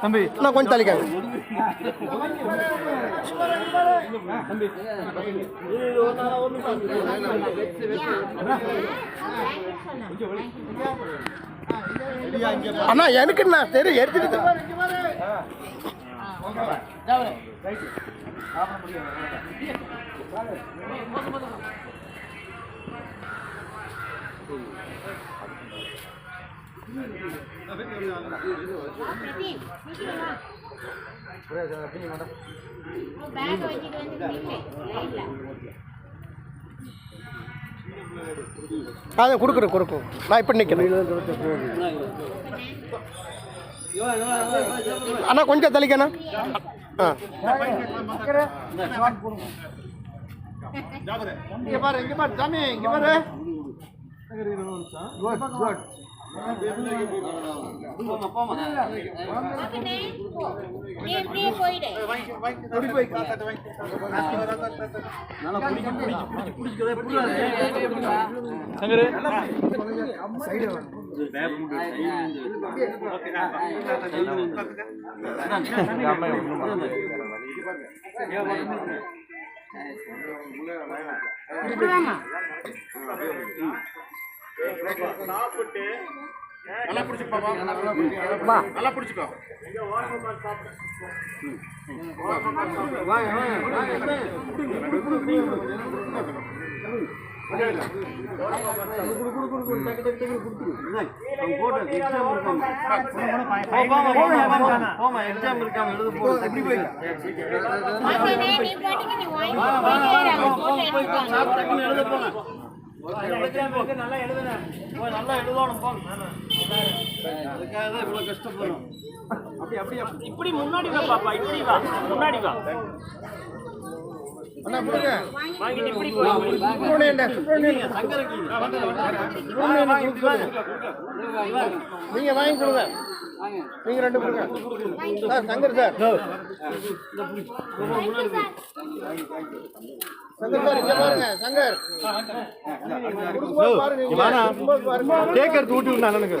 தம்பி நான் கொஞ்சம் தள்ளிக்காங்க அண்ணா எனக்கு நான் தெரியும் எடுத்துட்டு பேக் அதை கொடுக்குறேன் கொடுக்கும் நான் இப்போ நிற்கிறேன் அண்ணா கொஞ்சம் தெளிக்கண்ணா. இங்கே பாரு இங்கே பாரு. சாமி இங்கே பாரு மகனே போ நீ இப்படியே போயிடு சங்கரு நல்லா பிடிச்சிக்கோ மகனே நீ பாட்டுக்கு நீ வாங்கி போயிட்டே இரு, அவங்க அப்படி அப்படி இப்படி முன்னாடி வா பாப்பா. இப்படி வா. முன்னாடி வா அண்ணா கொடுங்க வாங்கிட்டு இப்படி போ சுப்பிரமணியன் சுப்பிரமணியன் நீங்க வாங்கி கொடுங்க. நீங்க ரெண்டு கொடுங்க. Sir Shankar sir. Shankar sir இங்க பாருங்க சங்கர். கேக் எடுத்து ஊட்டி விடு அண்ணனுக்கு.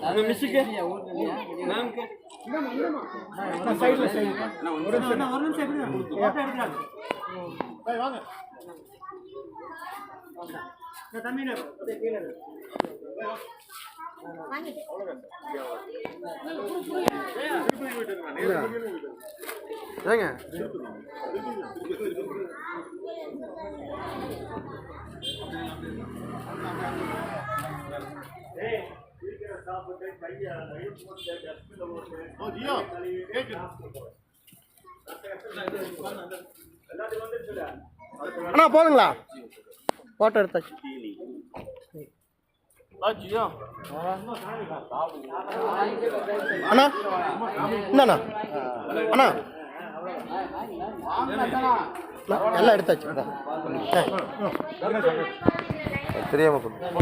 எடுங்க வெங்கடேஷ் ஏங்க? அண்ணா போதுங்களா போட்டோ எடுத்தாச்சு அண்ணா என்னண்ணா அண்ணா. அண்ணா, எல்லாம் எடுத்தாச்சு தெரியாம